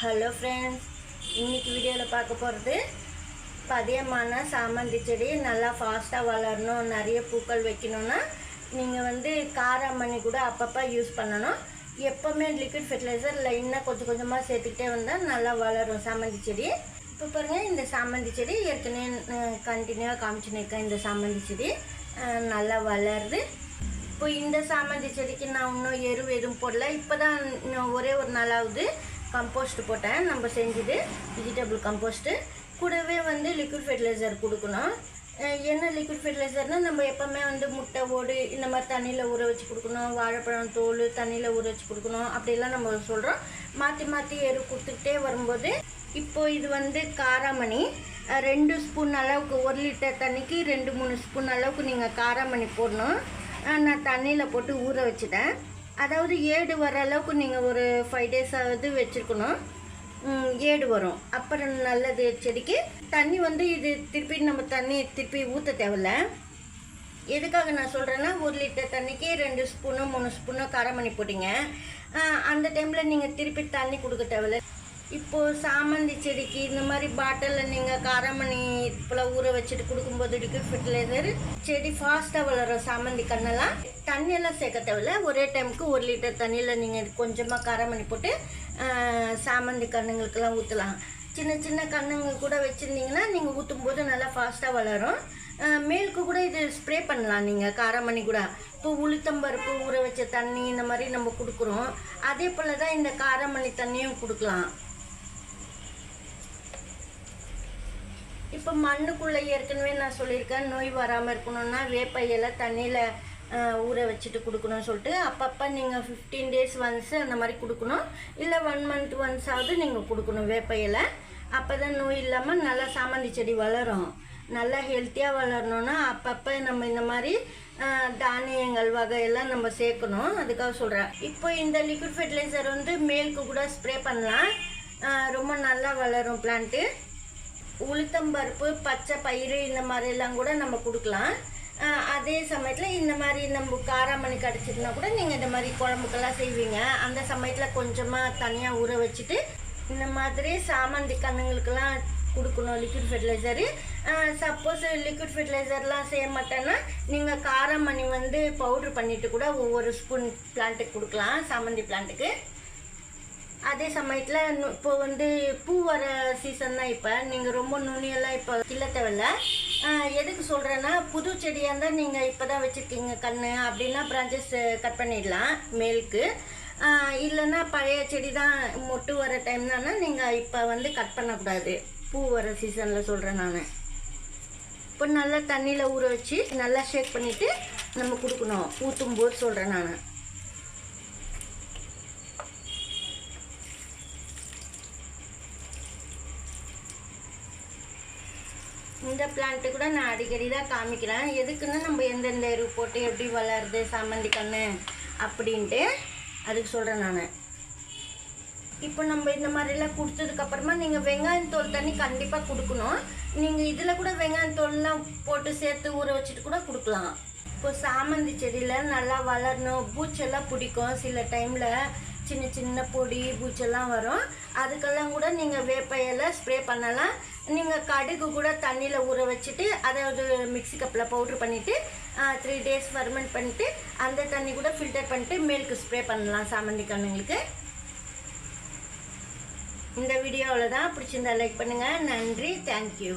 Hello friends இன்றைக்கி வீடியோவில் பார்க்க போகிறது பதியமான சாமந்தி செடி. நல்லா ஃபாஸ்ட்டாக வளரணும். நிறைய பூக்கள் வைக்கணும்னா நீங்கள் வந்து காராமணி கூட அப்பப்போ யூஸ் பண்ணணும். எப்போவுமே லிக்விட் ஃபெர்டிலைசர் லைனாக கொஞ்சம் கொஞ்சமாக சேர்த்துக்கிட்டே வந்தால் நல்லா வளரும் சாமந்தி செடி. இப்போ பாருங்கள் இந்த சாமந்தி செடி ஏற்கனவே கண்டினியூவாக காமிச்சுன்னு இருக்கேன் இந்த சாமந்தி செடி. நல்லா வளருது. இப்போ இந்த சாமந்தி செடிக்கு நான் இன்னும் எரு எதுவும் போடல. இப்போ தான் ஒரே ஒரு நாளாவது கம்போஸ்ட் போட்டேன். நம்ம செஞ்சது வெஜிடபிள் கம்போஸ்ட்டு கூடவே வந்து லிக்விட் ஃபெர்டிலைசர் கொடுக்கணும். என்ன லிக்விட் ஃபெர்டிலைசர்னால் நம்ம எப்போவுமே வந்து முட்டை ஓடு இந்த மாதிரி தண்ணியில் ஊற வச்சு கொடுக்கணும். வாழைப்பழம் தோல் தண்ணியில் ஊற வச்சு கொடுக்கணும். அப்படிலாம் நம்ம சொல்கிறோம் மாற்றி மாற்றி எரு கொடுத்துக்கிட்டே வரும்போது இப்போ இது வந்து காராமணி. ரெண்டு ஸ்பூன் அளவுக்கு ஒரு லிட்டர் தண்ணிக்கு ரெண்டு மூணு ஸ்பூன் அளவுக்கு நீங்கள் காராமணி போடணும். நான் தண்ணியில் போட்டு ஊற வச்சுட்டேன். அதாவது ஏடு வர அளவுக்கு நீங்கள் ஒரு ஃபைவ் டேஸாவது வச்சுருக்கணும். ஏடு வரும். அப்புறம் நல்லது செடிக்கு. தண்ணி வந்து இது திருப்பி நம்ம தண்ணி திருப்பி ஊற்ற தேவையில்ல. எதுக்காக நான் சொல்கிறேன்னா ஒரு லிட்டர் தண்ணிக்கு ரெண்டு ஸ்பூனோ மூணு ஸ்பூனோ காரமணி போட்டிங்க. அந்த டைமில் நீங்கள் திருப்பி தண்ணி கொடுக்க தேவையில்ல. இப்போது சாமந்தி செடிக்கு இந்த மாதிரி பாட்டிலில் நீங்கள் காரமணி இப்போலாம் ஊற வச்சுட்டு கொடுக்கும்போது லிக்விட் ஃபெர்டிலைசர் செடி ஃபாஸ்ட்டாக வளரும் சாமந்தி கண்ணெல்லாம் தண்ணியெல்லாம் சேர்க்க தேவையில்ல. ஒரே டைமுக்கு ஒரு லிட்டர் தண்ணியில் நீங்கள் கொஞ்சமாக காரமணி போட்டு சாமந்தி கண்ணுங்களுக்கெல்லாம் ஊற்றலாம் சின்ன சின்ன கண்ணுங்க கூட வச்சுருந்தீங்கன்னா நீங்கள் ஊற்றும் போது நல்லா ஃபாஸ்ட்டாக வளரும். மேலுக்கு கூட இது ஸ்ப்ரே பண்ணலாம் நீங்கள் காரமணி கூட. இப்போ உளுத்தம்பருப்பு ஊற வச்ச தண்ணி இந்த மாதிரி நம்ம கொடுக்குறோம். அதே போல் தான் இந்த காரமணி தண்ணியும் கொடுக்கலாம். இப்போ மண்ணுக்குள்ளே ஏற்கனவே நான் சொல்லியிருக்கேன் நோய் வராமல் இருக்கணும்னா வேப்ப இலை தண்ணியில் ஊற வச்சுட்டு கொடுக்கணும்னு சொல்லிட்டு அப்பப்போ நீங்கள் ஃபிஃப்டீன் டேஸ் ஒன்ஸ் அந்த மாதிரி கொடுக்கணும். இல்லை ஒன் மந்த் ஒன்ஸ் ஆகுது நீங்கள் கொடுக்கணும் வேப்ப இலை. அப்போ தான் நோய் இல்லாமல் நல்லா சாமந்தி செடி வளரும். நல்லா ஹெல்த்தியாக வளரணும்னா அப்பப்போ நம்ம இந்த மாதிரி தானியங்கள் வகையெல்லாம் நம்ம சேர்க்கணும். அதுக்காக சொல்கிறேன் இப்போ இந்த லிக்விட் ஃபெர்டிலைசர் வந்து மேலுக்கு கூட ஸ்ப்ரே பண்ணலாம். ரொம்ப நல்லா வளரும் பிளான்ட்டு உளுத்தம்பருப்பு பச்சை பயிறு இந்த மாதிரிலாம் கூட நம்ம கொடுக்கலாம். அதே சமயத்தில் இந்த மாதிரி நம்ம காராமணி கிடச்சிருந்தா கூட நீங்கள் இந்த மாதிரி குழம்புக்கெல்லாம் செய்வீங்க. அந்த சமயத்தில் கொஞ்சமாக தனியாக ஊற வச்சுட்டு இந்த மாதிரி சாமந்தி கண்ணுங்களுக்கெல்லாம் கொடுக்கணும் லிக்விட் ஃபெர்டிலைசரு சப்போஸ் லிக்விட் ஃபெர்டிலைசர்லாம் செய்ய மாட்டேன்னா நீங்கள் காராமணி வந்து பவுட்ரு பண்ணிவிட்டு கூட ஒவ்வொரு ஸ்பூன் பிளான்ட்டுக்கு கொடுக்கலாம் சாமந்தி பிளான்ட்டுக்கு அதே சமயத்தில் இப்போ வந்து பூ வர சீசன் தான் இப்போ நீங்கள் ரொம்ப நுனியெல்லாம் இப்போ கிள்ள தேவையில்ல. எதுக்கு சொல்கிறேன்னா புது செடியாக இருந்தால் நீங்கள் இப்போ தான் வச்சுருக்கீங்க கன்று அப்படின்னா பிரான்ச்சஸ் கட் பண்ணிடலாம் மேலுக்கு. இல்லைன்னா பழைய செடி தான் மொட்டு வர டைம் தானே நீங்கள் இப்போ வந்து கட் பண்ணக்கூடாது. பூ வர சீசனில் சொல்கிறேன் நான். இப்போ நல்லா தண்ணியில் ஊற வச்சு நல்லா ஷேக் பண்ணிவிட்டு நம்ம கொடுக்கணும். ஊற்றும் போது சொல்கிறேன் நான். இந்த பிளான்ட்டு கூட நான் அடிக்கடி தான் காமிக்கிறேன். எதுக்குன்னா நம்ம எந்தெந்த எரு போட்டு எப்படி வளருது சாமந்தி கண்ணு அப்படின்ட்டு அதுக்கு சொல்கிறேன் நான். இப்போ நம்ம இந்த மாதிரிலாம் கொடுத்ததுக்கப்புறமா நீங்கள் வெங்காயம் தோல் தண்ணி கண்டிப்பாக கொடுக்கணும். நீங்கள் இதில் கூட வெங்காயம் தோல்லாம் போட்டு சேர்த்து ஊற வச்சுட்டு கூட கொடுக்கலாம். இப்போ சாமந்தி செடியில் நல்லா வளரணும். பூச்செல்லாம் பிடிக்கும். சில டைமில் சின்ன சின்ன பொடி பூச்செல்லாம் வரும். அதுக்கெல்லாம் கூட நீங்கள் வேப்பையில் ஸ்ப்ரே பண்ணலாம். நீங்கள் கடுகு கூட தண்ணியில் ஊற வச்சுட்டு அதை ஒரு மிக்ஸி கப்பில் பவுட்ரு பண்ணிவிட்டு த்ரீ டேஸ் ஃபர்மெண்ட் பண்ணிவிட்டு அந்த தண்ணி கூட ஃபில்டர் பண்ணிட்டு மேலுக்கு ஸ்ப்ரே பண்ணலாம் சாமந்தி கண்ணுங்களுக்கு. இந்த வீடியோவில் தான் பிடிச்சிருந்தா லைக் பண்ணுங்கள் நன்றி. தேங்க்யூ